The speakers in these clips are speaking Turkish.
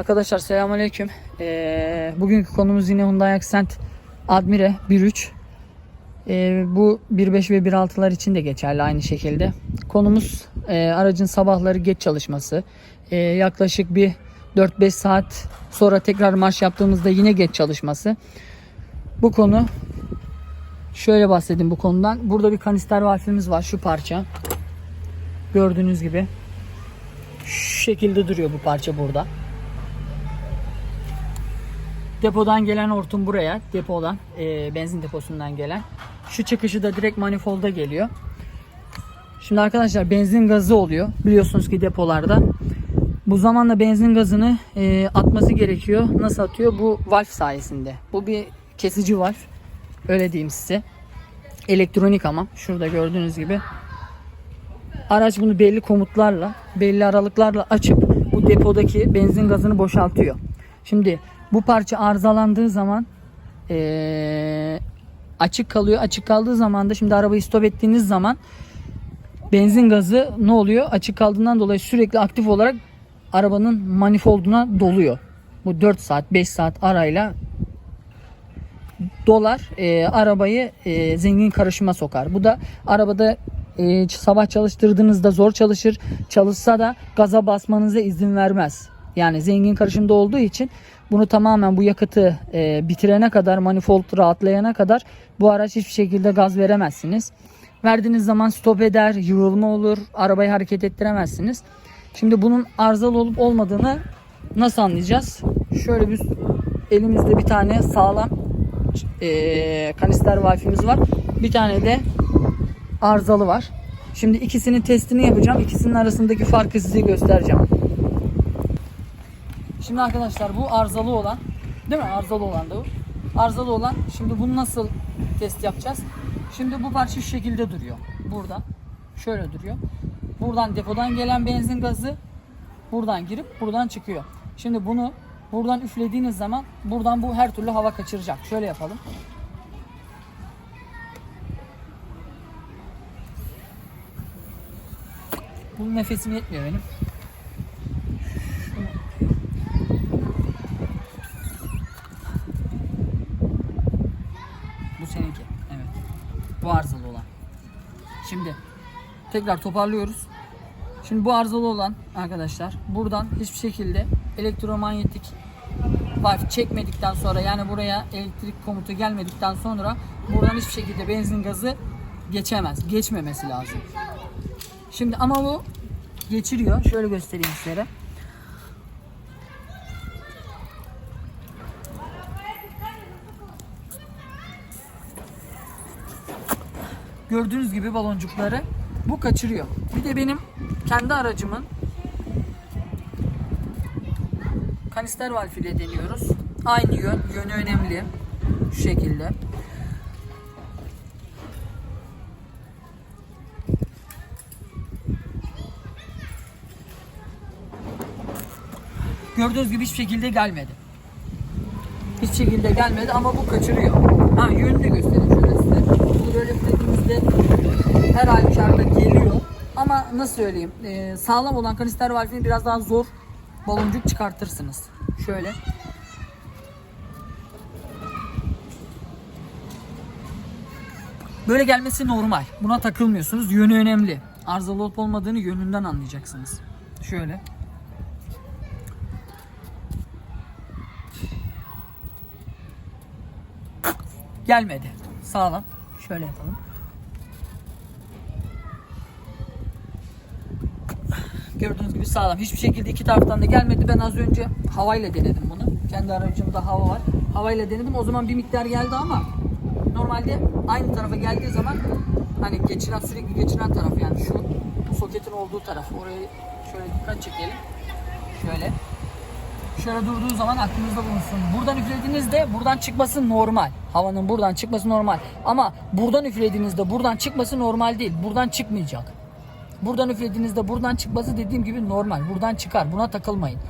Arkadaşlar selamünaleyküm. Ee, bugünkü konumuz yine Hyundai Accent Admire 1.3. Ee, bu 1.5 ve 1.6'lar için de geçerli aynı şekilde. Konumuz e, aracın sabahları geç çalışması. Ee, yaklaşık bir 4-5 saat sonra tekrar marş yaptığımızda yine geç çalışması. Bu konu şöyle bahsedeyim bu konudan. Burada bir kanister valfimiz var şu parça. Gördüğünüz gibi. Şu şekilde duruyor bu parça burada. Depodan gelen hortum buraya. Depodan, e, benzin deposundan gelen. Şu çıkışı da direkt manifolda geliyor. Şimdi arkadaşlar benzin gazı oluyor. Biliyorsunuz ki depolarda. Bu zamanla benzin gazını e, atması gerekiyor. Nasıl atıyor? Bu valf sayesinde. Bu bir kesici valf. Öyle diyeyim size. Elektronik ama. Şurada gördüğünüz gibi. Araç bunu belli komutlarla, belli aralıklarla açıp bu depodaki benzin gazını boşaltıyor. Şimdi bu parça arızalandığı zaman eee, açık kalıyor. Açık kaldığı zaman da şimdi arabayı stop ettiğiniz zaman benzin gazı ne oluyor? Açık kaldığından dolayı sürekli aktif olarak arabanın manifolduna doluyor. Bu 4 saat 5 saat arayla dolar e, arabayı e, zengin karışıma sokar. Bu da arabada e, sabah çalıştırdığınızda zor çalışır. Çalışsa da gaza basmanıza izin vermez. Yani zengin karışımda olduğu için bunu tamamen bu yakıtı e, bitirene kadar manifold rahatlayana kadar bu araç hiçbir şekilde gaz veremezsiniz. Verdiğiniz zaman stop eder, yığılma olur, arabayı hareket ettiremezsiniz. Şimdi bunun arızalı olup olmadığını nasıl anlayacağız? Şöyle bir elimizde bir tane sağlam e, kanister valfimiz var. Bir tane de arızalı var. Şimdi ikisinin testini yapacağım. İkisinin arasındaki farkı size göstereceğim. Şimdi arkadaşlar bu arızalı olan değil mi? Arızalı olan da bu. Arızalı olan şimdi bunu nasıl test yapacağız? Şimdi bu parça şu şekilde duruyor. Burada. Şöyle duruyor. Buradan depodan gelen benzin gazı buradan girip buradan çıkıyor. Şimdi bunu buradan üflediğiniz zaman buradan bu her türlü hava kaçıracak. Şöyle yapalım. Bu nefesim yetmiyor benim. Bu seninki. Evet. Bu arızalı olan. Şimdi tekrar toparlıyoruz. Şimdi bu arızalı olan arkadaşlar buradan hiçbir şekilde elektromanyetik valve çekmedikten sonra yani buraya elektrik komutu gelmedikten sonra buradan hiçbir şekilde benzin gazı geçemez. Geçmemesi lazım. Şimdi ama bu geçiriyor. Şöyle göstereyim sizlere. Gördüğünüz gibi baloncukları bu kaçırıyor. Bir de benim kendi aracımın kanister valfiyle deniyoruz. Aynı yön, yönü önemli. Şu şekilde. Gördüğünüz gibi hiçbir şekilde gelmedi. Hiçbir şekilde gelmedi ama bu kaçırıyor. Ha yönünü de göstereyim şöyle size. Bunu böyle dediğimizde her halükarda geliyor. Ama nasıl söyleyeyim? Ee, sağlam olan kanister valfini biraz daha zor baloncuk çıkartırsınız. Şöyle. Böyle gelmesi normal. Buna takılmıyorsunuz. Yönü önemli. Arızalı olup olmadığını yönünden anlayacaksınız. Şöyle. Gelmedi. Sağlam. Şöyle yapalım. Gördüğünüz gibi sağlam. Hiçbir şekilde iki taraftan da gelmedi. Ben az önce havayla denedim bunu. Kendi aracımda hava var. Havayla denedim. O zaman bir miktar geldi ama normalde aynı tarafa geldiği zaman hani geçiren sürekli geçiren taraf yani şu soketin olduğu taraf. Orayı şöyle dikkat çekelim. Şöyle. Şöyle durduğu zaman aklınızda bulunsun. Buradan üflediğinizde buradan çıkması normal. Havanın buradan çıkması normal. Ama buradan üflediğinizde buradan çıkması normal değil. Buradan çıkmayacak. Buradan üflediğinizde buradan çıkması dediğim gibi normal. Buradan çıkar. Buna takılmayın.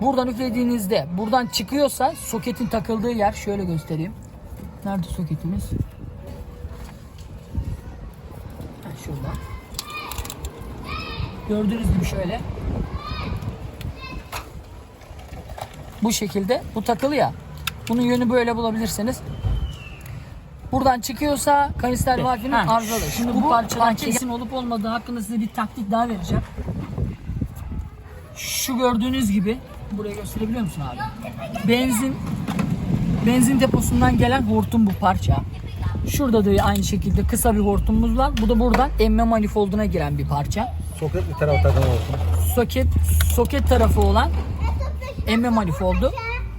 Buradan üflediğinizde buradan çıkıyorsa soketin takıldığı yer şöyle göstereyim. Nerede soketimiz? Şurada. Gördüğünüz gibi şöyle. Bu şekilde. Bu takılı ya. Bunun yönü böyle bulabilirsiniz. Buradan çıkıyorsa kanister valfinin Ha. arızalı. Şimdi bu Bu parçadan parça- kesin olup olmadığı hakkında size bir taktik daha vereceğim. Şu gördüğünüz gibi buraya gösterebiliyor musun abi? Benzin benzin deposundan gelen hortum bu parça. Şurada da aynı şekilde kısa bir hortumumuz var. Bu da buradan emme manifolduna giren bir parça. Soket bir taraf takım olsun. Soket soket tarafı olan emme manifoldu.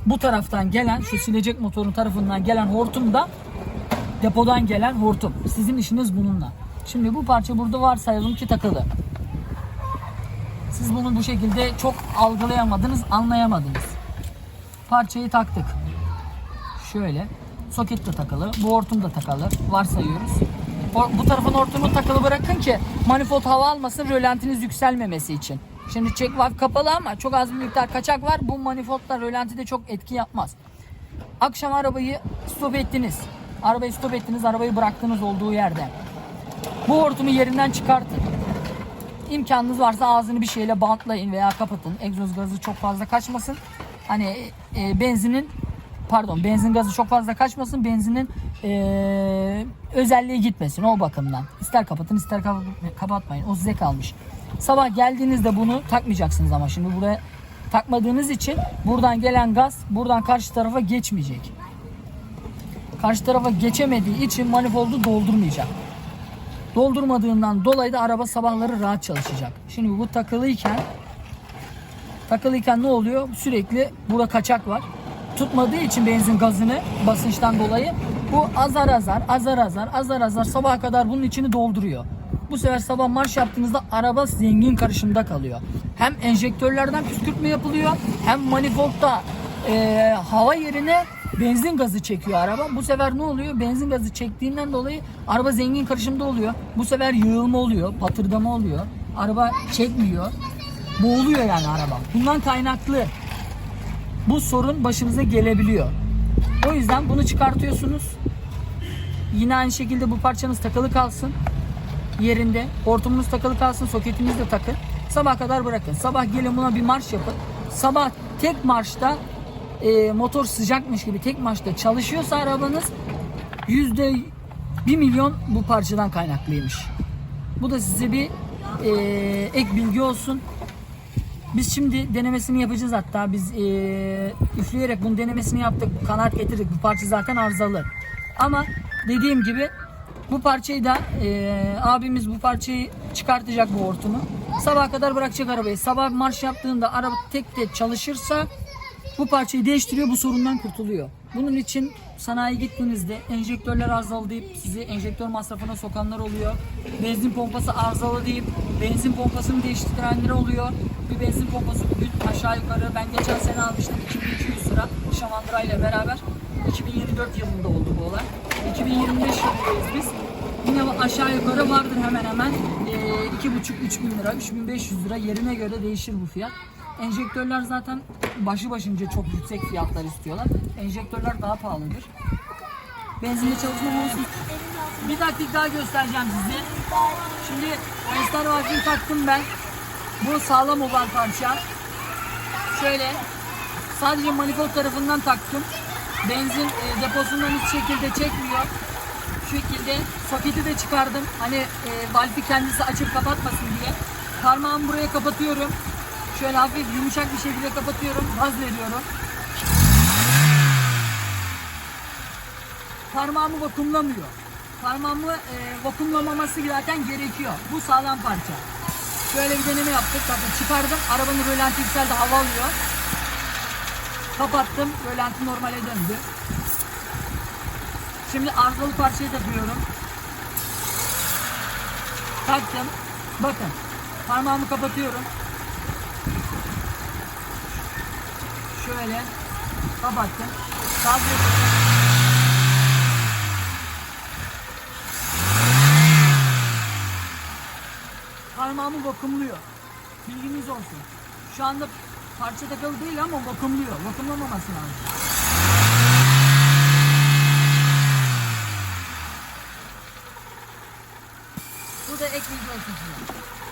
Bu taraftan gelen şu silecek motorun tarafından gelen hortum da depodan gelen hortum. Sizin işiniz bununla. Şimdi bu parça burada varsayalım ki takılı. Siz bunu bu şekilde çok algılayamadınız, anlayamadınız. Parçayı taktık. Şöyle. Soket de takılı. Bu hortum da takılı. Varsayıyoruz. Bu tarafın hortumu takılı bırakın ki manifold hava almasın, rölantiniz yükselmemesi için. Şimdi check valve kapalı ama çok az bir miktar kaçak var. Bu manifoldlar rölantide çok etki yapmaz. Akşam arabayı stop ettiniz. Arabayı stop ettiniz, arabayı bıraktınız olduğu yerde. Bu hortumu yerinden çıkartın. İmkanınız varsa ağzını bir şeyle bantlayın veya kapatın. Egzoz gazı çok fazla kaçmasın. Hani e, benzinin pardon benzin gazı çok fazla kaçmasın. Benzinin e, özelliği gitmesin o bakımdan. İster kapatın ister kapa- kapatmayın. O size kalmış. Sabah geldiğinizde bunu takmayacaksınız ama şimdi buraya takmadığınız için buradan gelen gaz buradan karşı tarafa geçmeyecek. Karşı tarafa geçemediği için manifoldu doldurmayacak. Doldurmadığından dolayı da araba sabahları rahat çalışacak. Şimdi bu takılıyken takılıyken ne oluyor? Sürekli burada kaçak var. Tutmadığı için benzin gazını basınçtan dolayı bu azar azar azar azar azar azar sabaha kadar bunun içini dolduruyor. Bu sefer sabah marş yaptığınızda araba zengin karışımda kalıyor. Hem enjektörlerden püskürtme yapılıyor hem manifoldda eee, hava yerine benzin gazı çekiyor araba. Bu sefer ne oluyor? Benzin gazı çektiğinden dolayı araba zengin karışımda oluyor. Bu sefer yığılma oluyor, patırdama oluyor. Araba çekmiyor. Boğuluyor yani araba. Bundan kaynaklı bu sorun başınıza gelebiliyor. O yüzden bunu çıkartıyorsunuz. Yine aynı şekilde bu parçanız takılı kalsın yerinde. Hortumunuz takılı kalsın, soketiniz de takın. Sabah kadar bırakın. Sabah gelin buna bir marş yapın. Sabah tek marşta e, motor sıcakmış gibi tek marşta çalışıyorsa arabanız yüzde bir milyon bu parçadan kaynaklıymış. Bu da size bir e, ek bilgi olsun. Biz şimdi denemesini yapacağız hatta biz e, üfleyerek bunun denemesini yaptık. Kanaat getirdik. Bu parça zaten arızalı. Ama dediğim gibi bu parçayı da e, abimiz bu parçayı çıkartacak bu hortumu. Sabah kadar bırakacak arabayı. Sabah marş yaptığında araba tek tek çalışırsa bu parçayı değiştiriyor bu sorundan kurtuluyor. Bunun için sanayi gittiğinizde enjektörler arızalı deyip sizi enjektör masrafına sokanlar oluyor. Benzin pompası arızalı deyip benzin pompasını değiştirenler oluyor. Bir benzin pompası bugün aşağı yukarı ben geçen sene almıştım 2200 lira Şamandıra ile beraber. 2024 yılında oldu bu olay. 2025 yılındayız biz. Yine aşağı yukarı vardır hemen hemen e, 2,5-3 bin lira, 3500 lira yerine göre değişir bu fiyat. Enjektörler zaten başı başınca çok yüksek fiyatlar istiyorlar. Enjektörler daha pahalıdır. Benzinli çalışma olsun. Bir taktik daha göstereceğim size. Şimdi Star Valve'yi taktım ben. Bu sağlam olan parça. Şöyle sadece manifold tarafından taktım. Benzin e, deposundan hiç şekilde çekmiyor. Şu şekilde soketi de çıkardım. Hani e, valfi kendisi açıp kapatmasın diye. Parmağımı buraya kapatıyorum. Şöyle hafif yumuşak bir şekilde kapatıyorum. Gaz veriyorum. Parmağımı vakumlamıyor. Parmağımı e, vakumlamaması zaten gerekiyor. Bu sağlam parça. Şöyle bir deneme yaptık. Bakın çıkardım. Arabanın rölanti yükseldi. Hava alıyor. Kapattım. Rölanti normale döndü. Şimdi arızalı parçayı takıyorum. Taktım. Bakın. Parmağımı kapatıyorum. Şöyle kapattım. Kaldırıyorum. Parmağımı vakumluyor. Bilginiz olsun. Şu anda parça takılı değil ama vakumluyor. Vakumlamaması lazım. Bu da ek olsun size.